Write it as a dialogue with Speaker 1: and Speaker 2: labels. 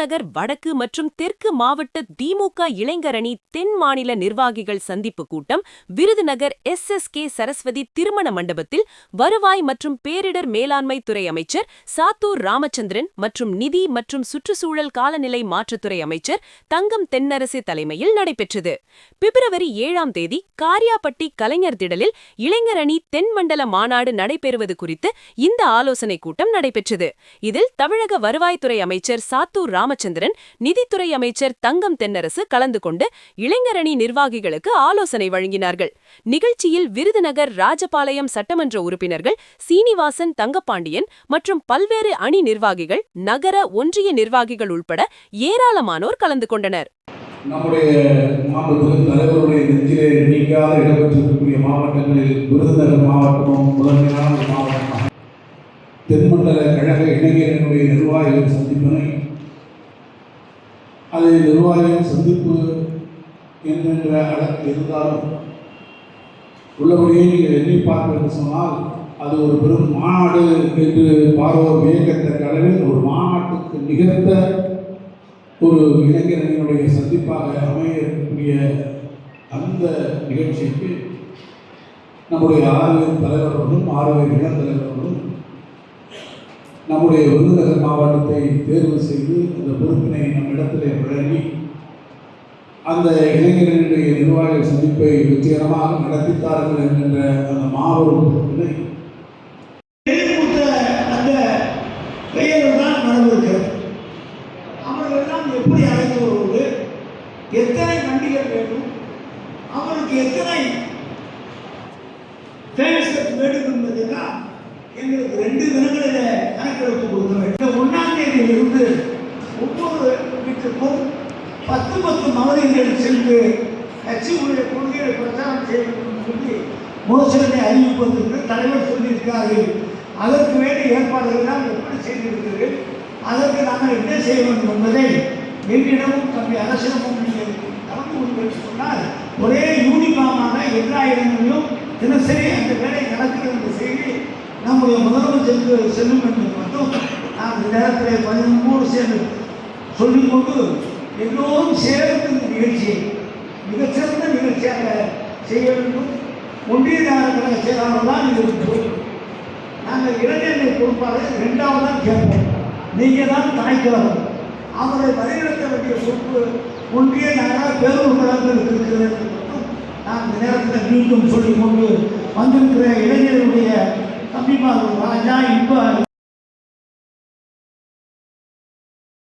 Speaker 1: விருதுநகர் வடக்கு மற்றும் தெற்கு மாவட்ட திமுக இளைஞரணி தென் மாநில நிர்வாகிகள் சந்திப்பு கூட்டம் Virudhunagar S. S. K. Saraswathi திருமண மண்டபத்தில் வருவாய் மற்றும் பேரிடர் மேலாண்மை துறை அமைச்சர் சாத்தூர் ராமச்சந்திரன் மற்றும் நிதி மற்றும் சுற்றுச்சூழல் காலநிலை மாற்றத்துறை அமைச்சர் தங்கம் தென்னரசு தலைமையில் நடைபெற்றது. பிப்ரவரி ஏழாம் தேதி காரியாப்பட்டி கலைஞர் திடலில் இளைஞரணி தென்மண்டல மாநாடு நடைபெறுவது குறித்து இந்த ஆலோசனைக் கூட்டம் நடைபெற்றது. இதில் தமிழக வருவாய்த்துறை அமைச்சர் சாத்தூர் ராம ராமச்சந்திரன் நிதித்துறை அமைச்சர் தங்கம் தென்னரசு கலந்து கொண்டு இளைஞரணி நிர்வாகிகளுக்கு ஆலோசனை வழங்கினார்கள். நிகழ்ச்சியில் விருதுநகர் ராஜபாளையம் சட்டமன்ற உறுப்பினர்கள் சீனிவாசன் தங்கப்பாண்டியன் மற்றும் பல்வேறு அணி நிர்வாகிகள் நகர ஒன்றிய நிர்வாகிகள் உள்பட ஏராளமானோர் கலந்து கொண்டனர்.
Speaker 2: நம்முடைய மாவட்டத்தில் தலைவருடைய நெஞ்சிலே நீங்காத இடம்பெற்றிருக்கக்கூடிய மாவட்டங்களில் விருதுநகர் மாவட்டமும் முதன்மையான ஒரு மாவட்டமாகும். தென்மண்டல கழக இளைஞர்களுடைய நிர்வாகிகள் சந்திப்பினை அது நிர்வாகிகள் சந்திப்பு என்கின்ற அளவில் இருந்தாலும் உள்ளபடியே நீங்கள் எண்ணி பார்ப்பது சொன்னால் அது ஒரு பெரும் மாநாடு என்று பார்வோர் வியக்கத்தக்க அளவில் ஒரு மாநாட்டுக்கு நிகழ்த்த ஒரு இளைஞரணியினுடைய சந்திப்பாக அமையக்கூடிய அந்த நிகழ்ச்சிக்கு நம்முடைய ஆறுவேர் தலைவர்களும் ஆறுவேர் இளம் தலைவர்களும் நம்முடைய விருதுநகர் மாவட்டத்தை தேர்வு செய்து அந்த பொறுப்பினை நம்மிடத்திலே வழங்கி அந்த இளைஞர்களுடைய நிர்வாக சந்திப்பை வெற்றிகரமாக நடத்தித்தார்கள் என்கின்ற அந்த மாபெரும் பொறுப்பினை
Speaker 3: அந்த பெயர்கள் தான் நடந்திருக்கிறது அவர்களெல்லாம் எப்படி அழைத்து வருவது எத்தனை வண்டிகள் வேண்டும் அவருக்கு எத்தனை வேண்டும் என்பதெல்லாம் எங்களுக்கு ரெண்டு தினங்களில் கணக்கெடுப்பு கொடுக்க வேண்டும் ஒன்றாம் தேதியிலிருந்து ஒவ்வொரு வீட்டுக்கும் பத்து பத்து மகளிர்கள் சென்று கட்சியுடைய கொள்கைகளை பிரச்சாரம் செய்ய வேண்டும் சொல்லி மோசடியை அறிவிப்பதற்கு தலைவர் சொல்லியிருக்கார்கள் அதற்கு வேண்டிய ஏற்பாடுகள் தான் எப்படி செய்திருக்கிறீர்கள் அதற்கு நாங்கள் என்ன செய்ய வேண்டும் என்பதை என்னிடமும் தம்பி அரசிடமும் நீங்கள் கலந்து கொண்டு சொன்னால் ஒரே யூனிஃபார்மான எல்லா இடங்களிலும் தினசரி அந்த வேலை நடக்கிறது என்ற செய்தி நம்முடைய முதலமைச்சருக்கு செல்லும் என்பது மட்டும் நான் இந்த நேரத்தில் பதினொன்று சேர்ந்து சொல்லிக்கொண்டு எல்லோரும் சேர்ந்து இந்த நிகழ்ச்சியை மிகச்சிறந்த நிகழ்ச்சியாக செய்ய வேண்டும். ஒன்றிய நகர கழக செயலாளர் தான் இதற்கு நாங்கள் இளைஞர்களை பொறுப்பாளர் ரெண்டாவது தான் கேட்போம். நீங்கள் தான் தாய்க்கிறவர் அவரை வழிநடத்த வேண்டிய பொறுப்பு ஒன்றிய நகர பேரூர் இருக்கிறது. மட்டும் நான் இந்த நேரத்தில் மீண்டும் சொல்லிக்கொண்டு வந்திருக்கிற இளைஞர்களுடைய தம்பிமார்கள் ராஜா இன்ப